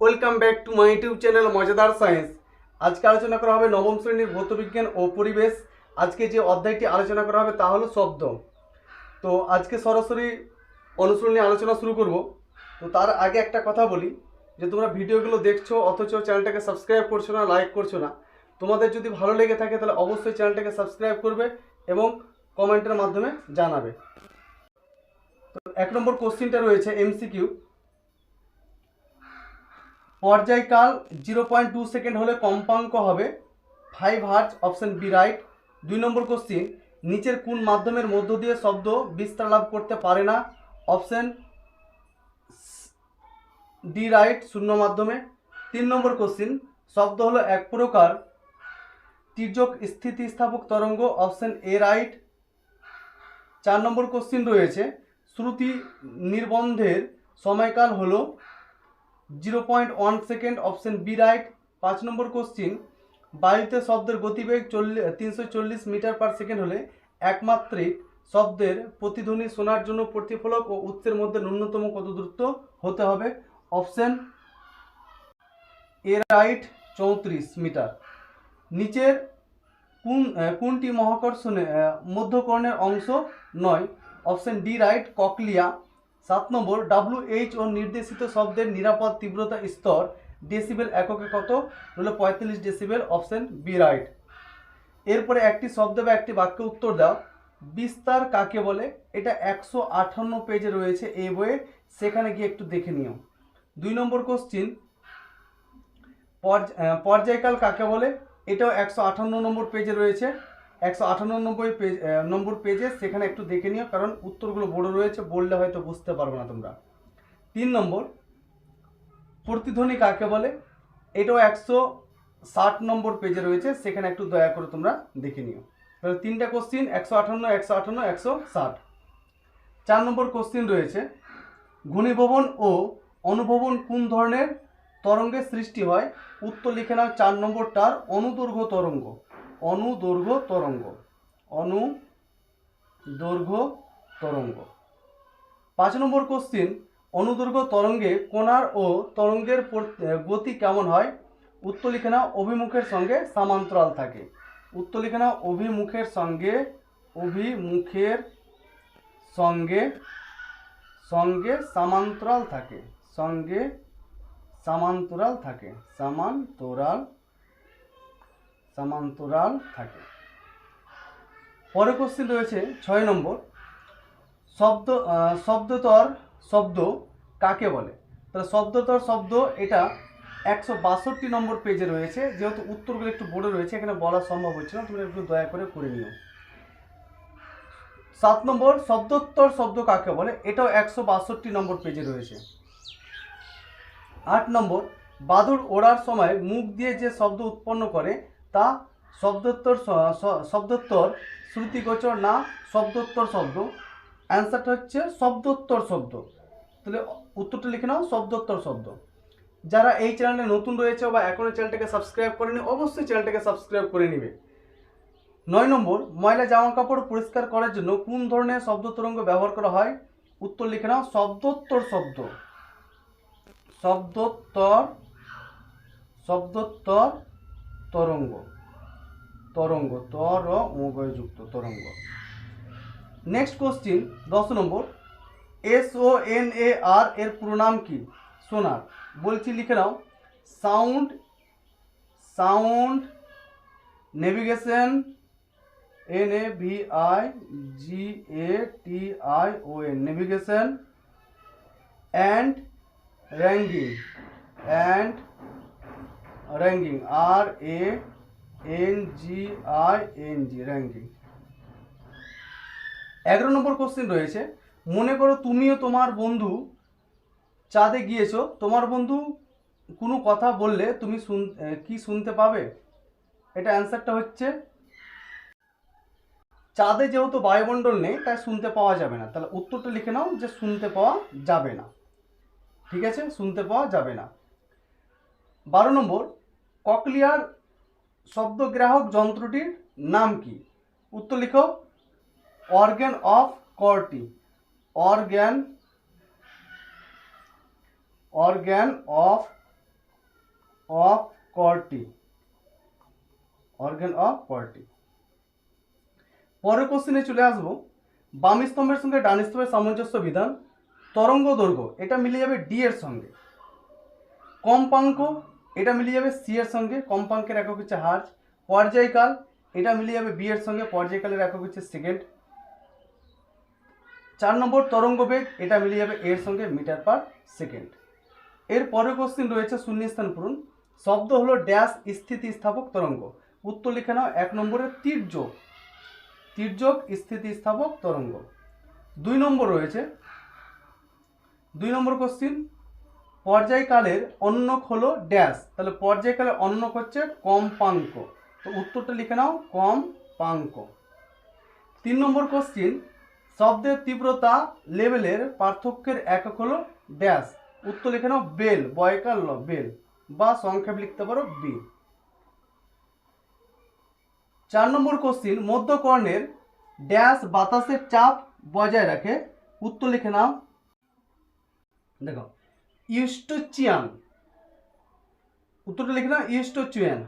Welcome back to my YouTube channel মজাদার science আজকে আলোচনা করা হবে নবম শ্রেণির ভৌতবিজ্ঞান ও পরিবেশ। আজকে যে অধ্যায়টি আলোচনা করা হবে তা হলো শব্দ। তো আজকে সরাসরি অনুসরণী আলোচনা শুরু করব। তো তার আগে একটা কথা বলি, যে তোমরা ভিডিওগুলো দেখছ, অথচ চ্যানেলটাকে সাবস্ক্রাইব করছ না লাইক করছ না। তোমাদের যদি ভালো লেগে থাকে, তাহলে অবশ্যই চ্যানেলটাকে সাবস্ক্রাইব করবে এবং কমেন্টের মাধ্যমে জানাবে। তো এক নম্বর কোশ্চিনটা রয়েছে এমসিকিউ পর্যায়কাল জিরো পয়েন্ট টু সেকেন্ড হলে কম্পাঙ্ক হবে five hertz option B right দুই নম্বর কোশ্চিন নিচের কোন মাধ্যমের মধ্য দিয়ে শব্দ বিস্তার লাভ করতে পারে না? অপশন ডি রাইট শূন্য মাধ্যমে। তিন নম্বর কোশ্চিন শব্দ হলো এক প্রকার তির্যক স্থিতিস্থাপক তরঙ্গ অপশন এ রাইট চার নম্বর কোশ্চিন রয়েছে, শ্রুতি নির্বন্ধের সময়কাল হলো zero point one second option B right পাঁচ নম্বর কোশ্চিন বায়ুতে শব্দের গতিবেগ চল্লিশ তিনশো চল্লিশ মিটার পার সেকেন্ড হলে একমাত্রিক শব্দের প্রতিধ্বনি শোনার জন্য প্রতিফলক ও উৎসের মধ্যে ন্যূনতম কত দূরত্ব হতে হবে? অপশন এ রাইট চৌত্রিশ মিটার। নিচের কোন কোনটি মহাকর্ষণে মধ্যকর্ণের অংশ নয়? Option D right cochlea. সাত নম্বর ডাব্লিউ এইচ ও নির্দেশিত শব্দের নিরাপদ তীব্রতা স্তর ডেসিবেল এককে কত? হলো পঁয়তাল্লিশ ডেসিবেল অপশন বি রাইট এরপরে একটি শব্দ বা একটি বাক্যে উত্তর দাও। বিস্তার কাকে বলে? এটা একশো আটান্ন পেজে রয়েছে এই বইয়ে, সেখানে গিয়ে একটু দেখে নিও। দুই নম্বর কোশ্চিন পর্যায়কাল কাকে বলে? এটাও একশো আটান্ন নম্বর পেজে রয়েছে। একশো আটান্ন নম্বর পেজ নম্বর পেজে সেখানে একটু দেখে নিও, কারণ উত্তরগুলো বড় রয়েছে, বললে হয়তো বুঝতে পারবে না তোমরা। তিন নম্বর, প্রতিধ্বনি কাকে বলে? এটাও একশো ষাট নম্বর পেজে রয়েছে, সেখানে একটু দয়া করে তোমরা দেখে নিও। তাহলে তিনটা কোশ্চিন একশো আটান্ন একশো আটান্ন, একশো ষাট। চার নম্বর কোশ্চিন রয়েছে, ঘনীভবন ও অনুভবন কোন ধরনের তরঙ্গের সৃষ্টি হয়? উত্তর লিখে নাও, চার নম্বরটার অনুদৈর্ঘ্য তরঙ্গ। অনুদৈর্ঘ্য তরঙ্গ। অনুদৈর্ঘ্য তরঙ্গ। পাঁচ নম্বর কোশ্চিন অনুদৈর্ঘ্য তরঙ্গে কোণার ও তরঙ্গের গতি কেমন হয়? উত্তলিখানা অভিমুখের সঙ্গে সমান্তরাল থাকে। উত্তলিখানা অভিমুখের সঙ্গে অভিমুখের সঙ্গে সঙ্গে সামান্তরাল থাকে। সঙ্গে সামান্তরাল থাকে। সমান্তরাল সমান্তরাল থাকে। পরে কোশ্চিন রয়েছে ছয় নম্বর। শব্দ শব্দতর শব্দ কাকে বলে? তাহলে শব্দতর শব্দ এটা একশো বাষট্টি নম্বর পেজে রয়েছে। যেহেতু উত্তরগুলো একটু বড় রয়েছে, এখানে বলা সম্ভব হচ্ছে না। তোমরা একটু দয়া করে করে নিও। সাত নম্বর, শব্দোত্তর শব্দ কাকে বলে? এটাও একশো বাষট্টি নম্বর পেজে রয়েছে। আট নম্বর, বাদুড় ওড়ার সময় মুখ দিয়ে যে শব্দ উৎপন্ন করে তা শব্দোত্তর শব্দোত্তর শ্রুতিগোচর না শব্দোত্তর শব্দ? অ্যান্সারটা হচ্ছে শব্দোত্তর শব্দ। তাহলে উত্তরটা লিখে নাও, শব্দোত্তর শব্দ। যারা এই চ্যানেলে নতুন রয়েছে বা এখনও চ্যানেলটাকে সাবস্ক্রাইব করেনি, অবশ্যই চ্যানেলটাকে সাবস্ক্রাইব করে নেবে। নয় নম্বর, ময়লা জামা কাপড় পরিষ্কার করার জন্য কোন ধরনের শব্দ তরঙ্গ ব্যবহার করা হয়? উত্তর লিখে নাও, শব্দোত্তর শব্দ। শব্দোত্তর শব্দোত্তর তরঙ্গ। তরঙ্গ তর যুক্ত তরঙ্গ। নেক্সট কোশ্চিন দশ নম্বর। এস ও এন এ আর এর পুরো নাম কি? সোনার। বলছি, লিখে নাও। Sound sound navigation N A V I G A T I O N navigation and ranging and ranging R A N G I N G ranging এগারো নম্বর question রয়েছে, মনে করো তুমিও তোমার বন্ধু চাঁদে গিয়েছো, তোমার বন্ধু কোনো কথা বললে তুমি শুন কি শুনতে পাবে? এটা অ্যান্সারটা হচ্ছে, চাঁদে যেহেতু বায়ুমণ্ডল নেই, তাই শুনতে পাওয়া যাবে না। তাহলে উত্তরটা লিখে নাও যে শুনতে পাওয়া যাবে না। ঠিক আছে? শুনতে পাওয়া যাবে না। বারো নম্বর ককলিয়ার শব্দগ্রাহক যন্ত্রটির নাম কি? উত্তর লিখো। Organ of Corti. Organ organ of of Corti. Organ of Corti. পরের কোশ্চেনে চলে আসব। বাম স্তম্ভের সঙ্গে ডান স্তম্ভের সামঞ্জস্য বিধান, তরঙ্গ দৈর্ঘ্য, এটা মিলে যাবে ডি এর সঙ্গে। কম্পাঙ্ক এটা মিলিয়ে যাবে সি এর সঙ্গে কম্পাঙ্কের একক হচ্ছে হার্জ পর্যায়কাল, এটা মিলিয়ে যাবে বি এর সঙ্গে, পর্যায়কালের একক হচ্ছে সেকেন্ড চার নম্বর তরঙ্গ বেগ, এটা মিলিয়ে যাবে এর সঙ্গে মিটার পার সেকেন্ড এর পরের কোশ্চিন রয়েছে, শূন্যস্থান পূরণ। শব্দ হলো ড্যাশ স্থিতিস্থাপক তরঙ্গ। উত্তর লিখে নাও, এক নম্বরের তীর্যক তীর্যক স্থিতিস্থাপক তরঙ্গ। দুই নম্বর রয়েছে। দুই নম্বর কোশ্চিন পর্যায়কালের অন্যক হলো ড্যাশ। তাহলে পর্যায়কালের অন্যক হচ্ছে কম্পাঙ্ক। তো উত্তরটা লিখে নাও, কম্পাঙ্ক। তিন নম্বর কোশ্চিন শব্দের তীব্রতা লেভেলের পার্থক্যের একক হলো ড্যাশ। উত্তর লিখে নাও, বেল বয়কার ল, বেল, বা সংক্ষেপ লিখতে পারো বি চার নম্বর কোশ্চিন মধ্যকর্ণের ড্যাশ বাতাসের চাপ বজায় রাখে। উত্তর লিখে নাও। দেখো ইস্টোচিয়ান উত্তরটা লিখে নাও ইস্টোচিয়ান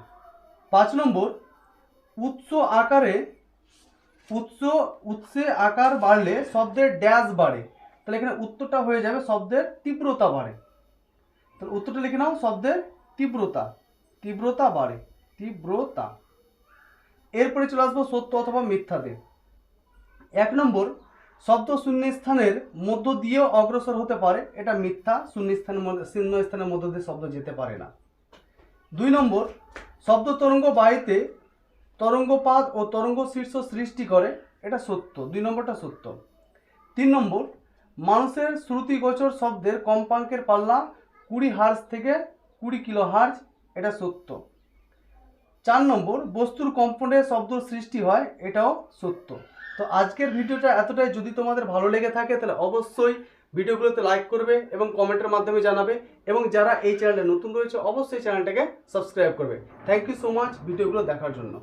পাঁচ নম্বর, উৎস আকারে, উৎস, উৎসে আকার বাড়লে শব্দের ড্যাশ বাড়ে। তাহলে এখানে উত্তরটা হয়ে যাবে শব্দের তীব্রতা বাড়ে। তাহলে উত্তরটা লিখে নাও, শব্দের তীব্রতা। তীব্রতা বাড়ে, তীব্রতা। এরপরে চলে আসব সত্য অথবা মিথ্যাতে। এক নম্বর শব্দ শূন্যস্থানের মধ্য দিয়েও অগ্রসর হতে পারে। এটা মিথ্যা। শূন্যস্থানের মধ্যে শূন্য স্থানের মধ্য দিয়ে শব্দ যেতে পারে না। দুই নম্বর, শব্দ তরঙ্গ বায়ুতে তরঙ্গপাত ও তরঙ্গ শীর্ষ সৃষ্টি করে। এটা সত্য। দুই নম্বরটা সত্য। তিন নম্বর, মানুষের শ্রুতিগোচর শব্দের কম্পাঙ্কের পাল্লা কুড়ি হার্জ থেকে কুড়ি কিলো হার্জ। এটা সত্য। চার নম্বর, বস্তুর কম্পনে শব্দ সৃষ্টি হয়। এটাও সত্য। তো আজকের ভিডিওটা এতটাই। যদি তোমাদের ভালো লেগে থাকে, তাহলে অবশ্যই ভিডিওগুলোতে লাইক করবে এবং কমেন্টের মাধ্যমে জানাবে। এবং যারা এই চ্যানেলে নতুন রয়েছে, অবশ্যই চ্যানেলটাকে সাবস্ক্রাইব করবে। থ্যাংক ইউ সো মাচ ভিডিওগুলো দেখার জন্য।